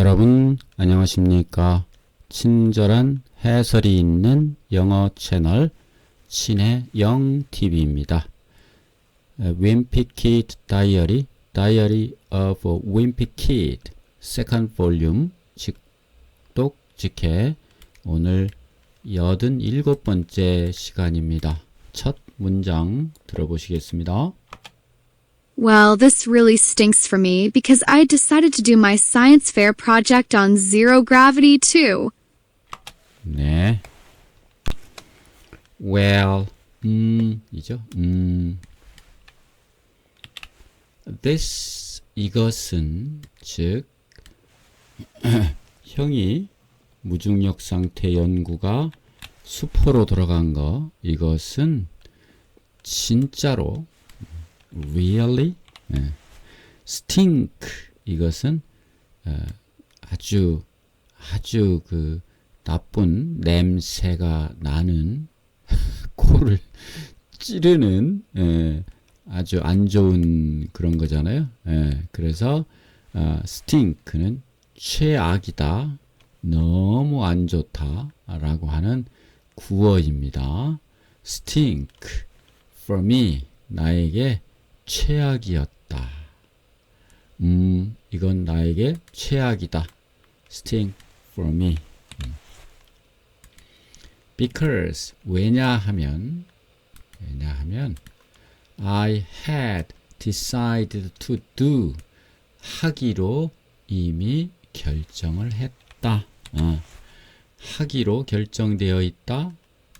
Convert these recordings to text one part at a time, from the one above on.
여러분 안녕하십니까? 친절한 해설이 있는 영어 채널 신의 영TV입니다. Wimpy Kid Diary of a Wimpy Kid, Second Volume, 직독 직해 오늘 87번째 시간입니다. 첫 문장 들어보시겠습니다. Well, this really stinks for me because I decided to do my science fair project on zero gravity too. 네. Well, 음, 이죠. 음. This 이것은 즉 형이 무중력 상태 연구가 수포로 돌아간 거 이것은 진짜로 really 네. stink 이것은 어, 아주 아주 그 나쁜 냄새가 나는 코를 찌르는 예, 아주 안 좋은 그런 거잖아요. 예, 그래서 아, 스팅크는 최악이다, 너무 안 좋다라고 하는 구어입니다. stink for me 나에게 최악이었다. 음, 이건 나에게 최악이다. stink for me. because 왜냐하면 왜냐하면 I had decided to do 하기로 이미 결정을 했다. 어, 하기로 결정되어 있다.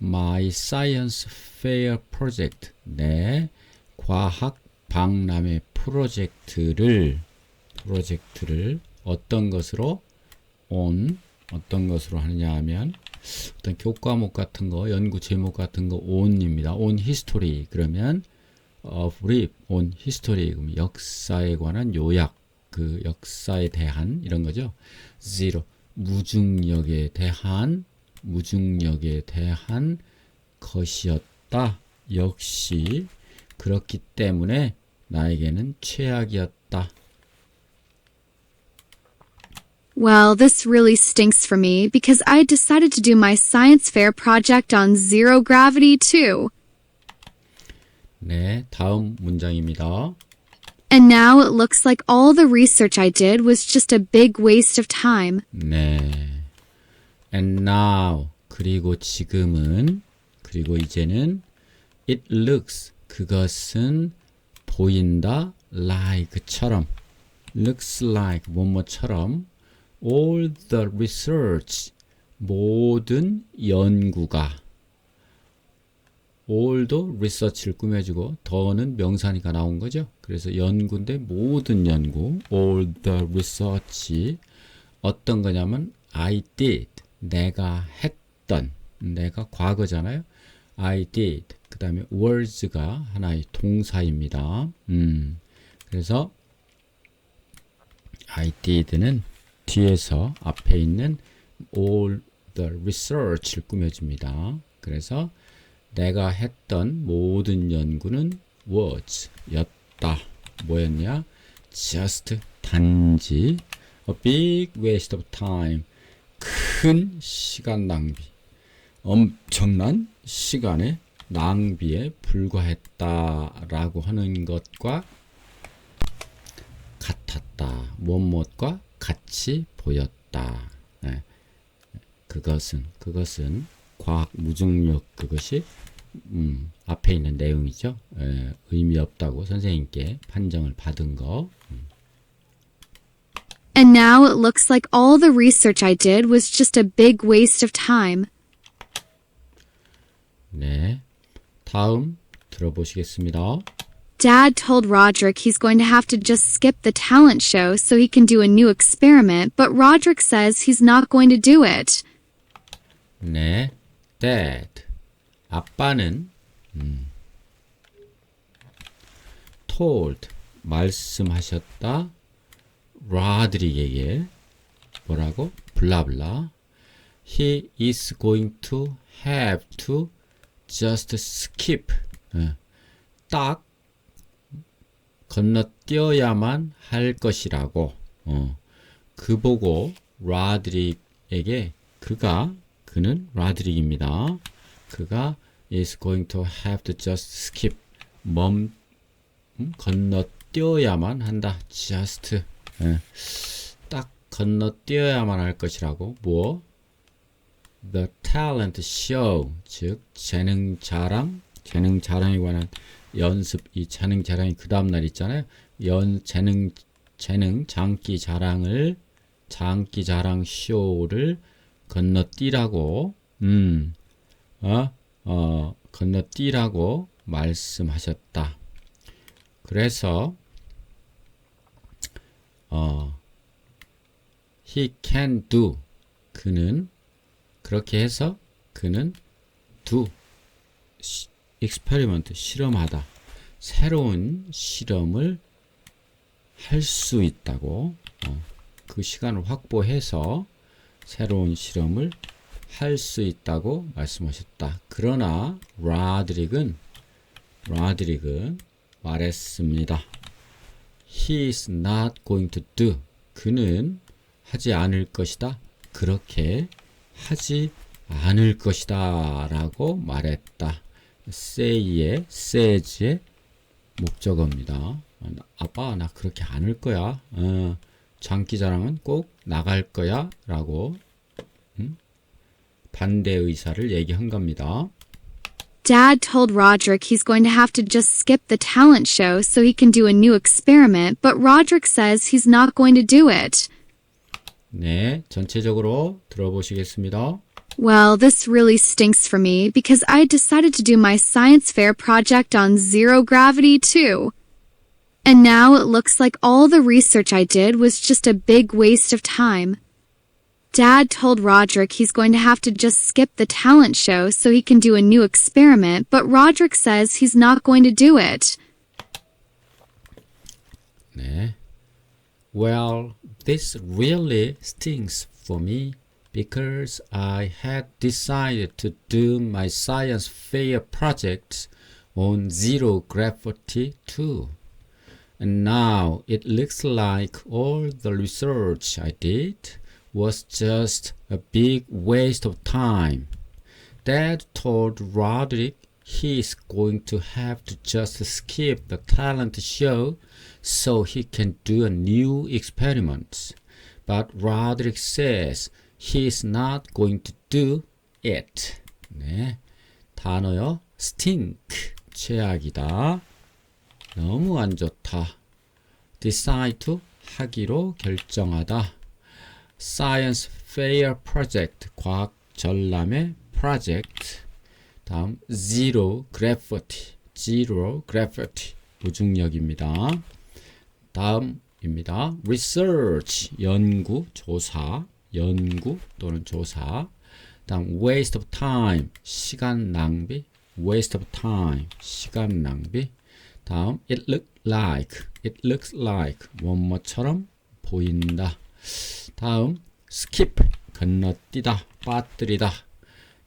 My science fair project 내 과학 박람회 프로젝트를 프로젝트를 어떤 것으로 on 어떤 것으로 하느냐 하면 어떤 교과목 같은 거, 연구 제목 같은 거 on입니다. on history 그러면 어, brief on history 그럼 역사에 관한 요약 그 역사에 대한 이런 거죠. zero 무중력에 대한 무중력에 대한 것이었다. 역시 그렇기 때문에 나에게는 최악이었다. Well, this really stinks for me because I decided to do my science fair project on zero gravity too. 네, 다음 문장입니다. And now it looks like all the research I did was just a big waste of time. 네. And now 그리고 지금은 그리고 이제는 it looks 그것은 보인다 like처럼 looks like 뭐뭐처럼 all the research 모든 연구가 all도 research를 꾸며주고 더는 명사니까 나온 거죠. 그래서 연구인데 모든 연구 all the research 어떤 거냐면 I did 내가 했던 내가 과거잖아요. I did 그 다음에 was가 하나의 동사입니다. 음, 그래서 I did는 뒤에서 앞에 있는 all the research를 꾸며줍니다. 그래서 내가 했던 모든 연구는 was 였다. 뭐였냐? just 단지 a big waste of time 큰 시간 낭비 엄청난 시간의 낭비에 불과했다라고 하는 것과 같았다. 무엇과 같이 보였다. 네. 그것은 그것은 과학 무중력 그것이 음, 앞에 있는 내용이죠. 에, 의미 없다고 선생님께 판정을 받은 거. And now it looks like all the research I did was just a big waste of time. 네. 다음 들어보시겠습니다. Dad told Roderick he's going to have to just skip the talent show so he can do a new experiment, but Roderick says he's not going to do it. 네. Dad. 아빠는 음, told 말씀하셨다. 라드릭에게 뭐라고? 블라블라. He is going to have to just skip. 예, 딱 건너뛰어야만 할 것이라고. 어, 그 보고 라드릭에게 그가 그는 라드릭입니다. 그가 is going to have to just skip 멈 음? 건너뛰어야만 한다. just 예. 딱 건너뛰어야만 할 것이라고 뭐 the talent show 즉 재능 자랑 재능 자랑에 관한 연습 이 재능 자랑이 그 다음 날 있잖아요. 연 재능 재능 장기 자랑을 장기 자랑 쇼를 건너뛰라고 음. 어? 어, 건너뛰라고 말씀하셨다. 그래서 어, he can do 그는 그렇게 해서 그는 시, experiment 실험하다 새로운 실험을 할 수 있다고 어, 그 시간을 확보해서 새로운 실험을 할 수 있다고 말씀하셨다. 그러나 라드릭은 라드릭은 말했습니다. He is not going to do. 그는 하지 않을 것이다. 그렇게 하지 않을 것이다. 라고 말했다. say의, says의 목적어입니다. 아빠, 나 그렇게 안할 거야. 어, 장기 자랑은 꼭 나갈 거야. 라고 음? 반대 의사를 얘기한 겁니다. Dad told Roderick he's going to have to just skip the talent show so he can do a new experiment, but Roderick says he's not going to do it. 네, 전체적으로 들어보시겠습니다. Well, this really stinks for me because I decided to do my science fair project on zero gravity too. And now it looks like all the research I did was just a big waste of time. Dad told Roderick he's going to have to just skip the talent show so he can do a new experiment, but Roderick says he's not going to do it. 네. Well, this really stings for me because I had decided to do my science fair project on zero gravity too. And now it looks like all the research I did was just a big waste of time. Dad told Roderick he's going to have to just skip the talent show so he can do a new experiment. But Roderick says he's not going to do it. 네. 단어요. stink. 최악이다. 너무 안 좋다. decide to 하기로 결정하다. science fair project 과학 전람회 project 다음 zero gravity zero gravity 무중력입니다. 다음입니다. research 연구 조사 연구 또는 조사 다음 waste of time 시간 낭비 waste of time 시간 낭비 다음 it look like it looks like 뭐뭐처럼 보인다 다음 skip 건너뛰다 빠뜨리다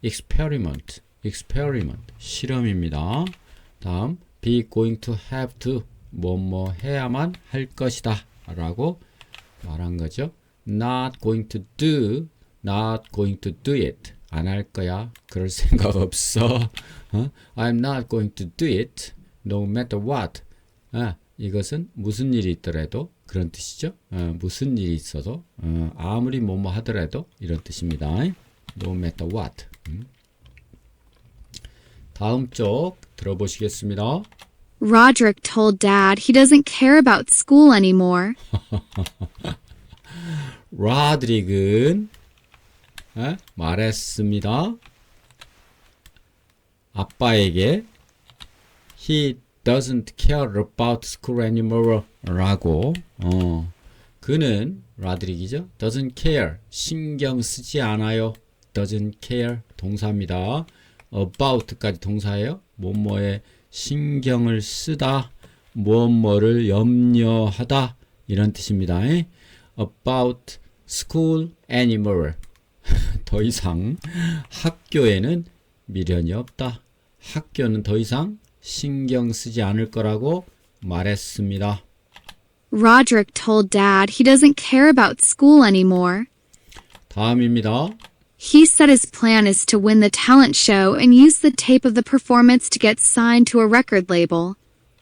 experiment experiment 실험입니다 다음 be going to have to 뭐 뭐 해야만 할 것이다 라고 말한 거죠. Not going to do not going to do it. 안 할 거야. 그럴 생각 없어. 어? I'm not going to do it no matter what. 아, 이것은 무슨 일이 있더라도 그런 뜻이죠. 어, 무슨 일이 있어도 어, 아무리 뭐뭐 하더라도 이런 뜻입니다. No matter what. 음. 다음 쪽 들어보시겠습니다 Roderick told Dad he doesn't care about school anymore. 라드릭은 에? 말했습니다. 아빠에게 he doesn't care about school anymore 라고 어, 그는 라드릭이죠. doesn't care 신경 쓰지 않아요. doesn't care 동사입니다. about까지 동사예요. 뭐뭐에 신경을 쓰다 뭐뭐를 염려하다 이런 뜻입니다. about school anymore 더 이상 학교에는 미련이 없다. 학교는 더 이상 신경 쓰지 않을 거라고 말했습니다. Roderick told Dad he doesn't care about school anymore. 다음입니다. He said his plan is to win the talent show and use the tape of the performance to get signed to a record label.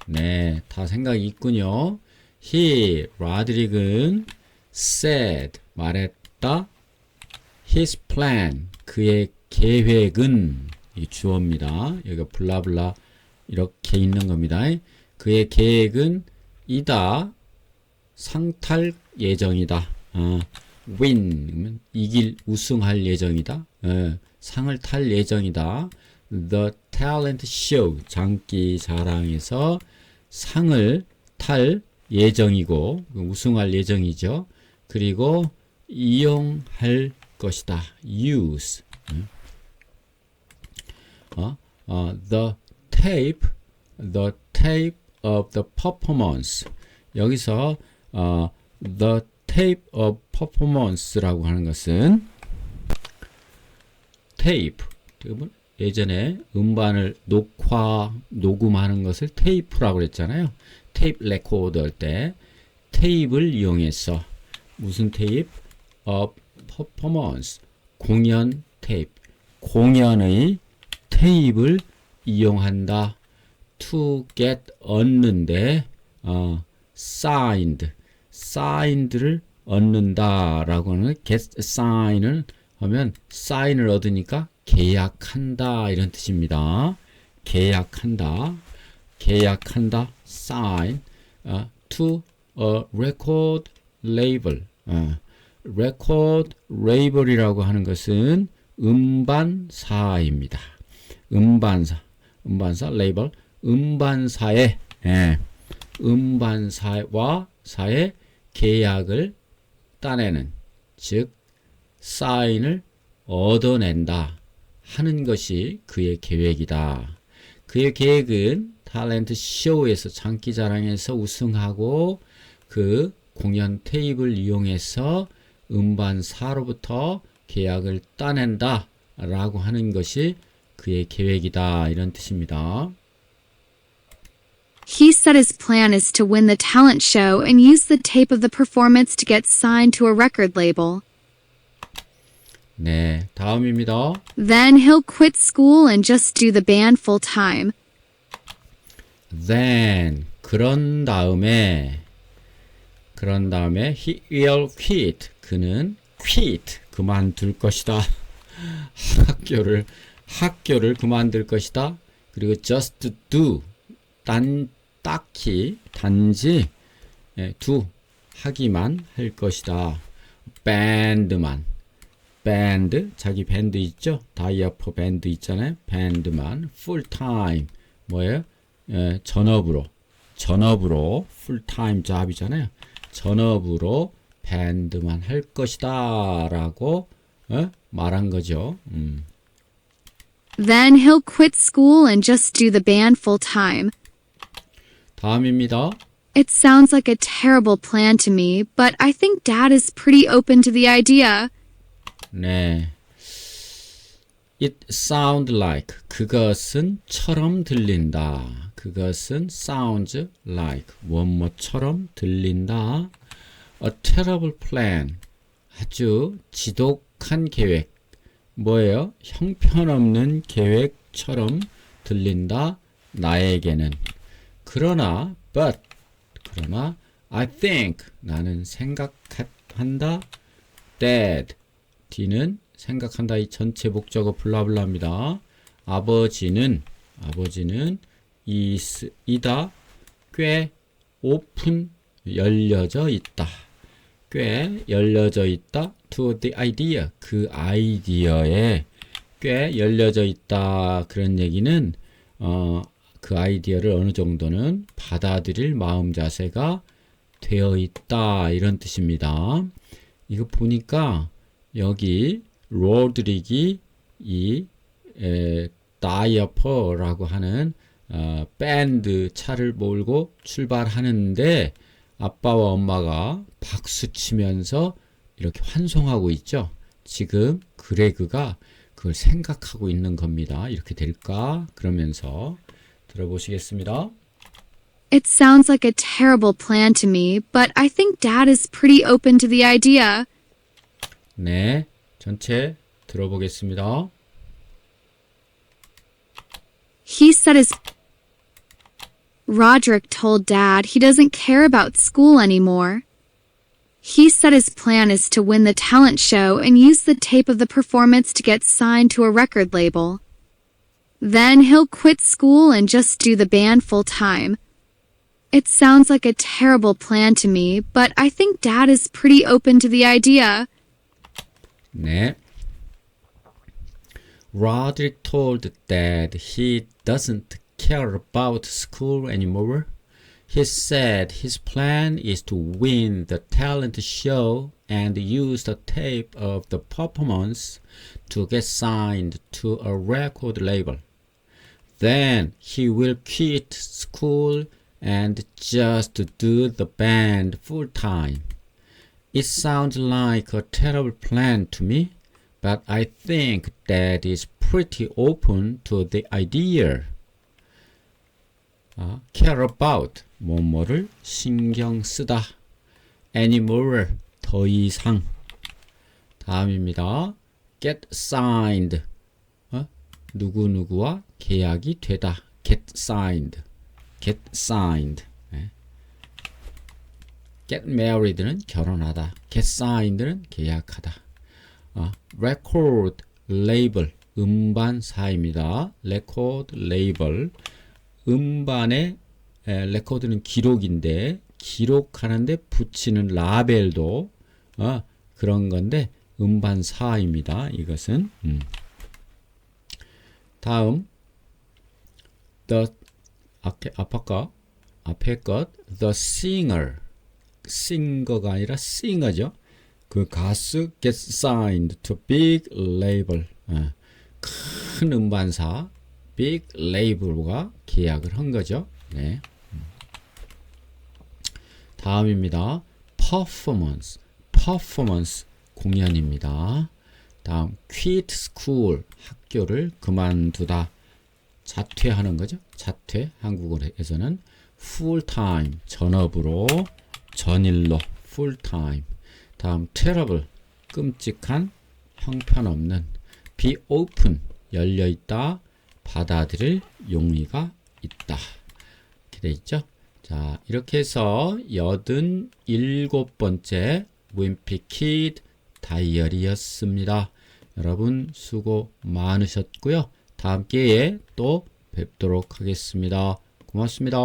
네, 다 생각이 있군요. He, 라드릭은 said, 말했다. His plan, 그의 계획은 이 주어입니다. 여기가 블라블라 이렇게 있는 겁니다. 그의 계획은 이다 상탈 예정이다. 어, win 그러면 이길 우승할 예정이다. 어, 상을 탈 예정이다. The talent show 장기 자랑에서 상을 탈 예정이고 우승할 예정이죠. 그리고 이용할 것이다. use 어, 어, the tape, the tape of the performance. 여기서 어, the tape of performance라고 하는 것은. 여러분 예전에 음반을 녹화 녹음하는 것을 테이프라고 그랬잖아요. 테이프 레코드 할 때 테이프를 이용해서 무슨 테이프? of performance 공연 테이프 공연의 테이프를 이용한다. to get 얻는데 어, signed signed를 얻는다라고 하는 get sign을 하면 sign을 얻으니까 계약한다 이런 뜻입니다. 계약한다. 계약한다. sign 어, to a record label 어, record label이라고 하는 것은 음반사입니다. 음반사, 음반사 레이블, 음반사의 예, 음반사와 사의 계약을 따내는 즉 사인을 얻어낸다 하는 것이 그의 계획이다. 그의 계획은 탤런트 쇼에서 장기자랑에서 우승하고 그 공연 테이프를 이용해서 음반사로부터 계약을 따낸다 라고 하는 것이 그의 계획이다 이런 뜻입니다. He said his plan is to win the talent show and use the tape of the performance to get signed to a record label. 네, 다음입니다. Then he'll quit school and just do the band full time. Then 그런 다음에 그런 다음에 he will quit 그는 quit 그만둘 것이다. 학교를 학교를 그만둘 것이다. 그리고 just do 단 딱히 단지 예, do 하기만 할 것이다. band만 밴드 자기 밴드 있죠? 다이아퍼 밴드 있잖아요. 밴드만 full time 뭐예요? 예, 전업으로 전업으로 full time 잡이잖아요. 전업으로 밴드만 할 것이다라고 어? 말한 거죠. 음. Then he'll quit school and just do the band full time. 다음입니다. It sounds like a terrible plan to me, but I think Dad is pretty open to the idea. 네. It sound like 그것은 처럼 들린다. 그것은 sounds like 뭐뭐처럼 들린다. A terrible plan 아주 지독한 계획 뭐예요? 형편없는 계획처럼 들린다. 나에게는 그러나 but 그러나 I think 나는 생각한다. Dad D는 생각한다 이 전체 목적어 블라블라입니다. 아버지는 아버지는 is 이다 꽤 오픈 열려져 있다. 꽤 열려져 있다 to the idea 그 아이디어에 꽤 열려져 있다 그런 얘기는 어, 그 아이디어를 어느 정도는 받아들일 마음 자세가 되어 있다 이런 뜻입니다. 이거 보니까 여기 로드릭이 이 에, 다이어퍼라고 하는 어, 밴드 차를 몰고 출발하는데 아빠와 엄마가 박수 치면서 이렇게 환송하고 있죠. 지금 그레그가 그걸 생각하고 있는 겁니다. 이렇게 될까? 그러면서 들어보시겠습니다. It sounds like a terrible plan to me, but I think Dad is pretty open to the idea. 네, 전체 들어보겠습니다. He said his. Roderick told Dad he doesn't care about school anymore. He said his plan is to win the talent show and use the tape of the performance to get signed to a record label. Then he'll quit school and just do the band full time. It sounds like a terrible plan to me, but I think Dad is pretty open to the idea. 네. Roderick told Dad he doesn't care about school anymore. He said his plan is to win the talent show and use the tape of the performance to get signed to a record label. Then he will quit school and just do the band full time. It sounds like a terrible plan to me, but I think Dad is pretty open to the idea. 아, care about 뭐뭐를 신경 쓰다 anymore 더 이상 다음입니다. get signed 어? 누구누구와 계약이 되다. Get signed. Get signed. 네. get married는 결혼하다. Get signed는 계약하다. 어, record label 음반사입니다. Record label. 음반의 에, 레코드는 기록인데 기록하는데 붙이는 라벨도 어, 그런 건데 음반사입니다. 이것은. 음. 다음 the 아까 앞에 것 the singer 싱거가 아니라 싱어죠. 그 가수 gets signed to big label 어, 큰 음반사 빅 레이블과 계약을 한 거죠. 네. 다음입니다. performance. performance 공연입니다. 다음 quit school 학교를 그만두다. 자퇴하는 거죠. 자퇴 한국어에서는 full time 전업으로 전일로 full time. 다음 terrible 끔찍한 형편없는 be open 열려 있다. 받아들일 용의가 있다. 이렇게 돼 있죠? 자, 이렇게 해서 여든 일곱 번째 윈피 키드 다이어리였습니다. 여러분 수고 많으셨고요. 다음 기회에 또 뵙도록 하겠습니다. 고맙습니다.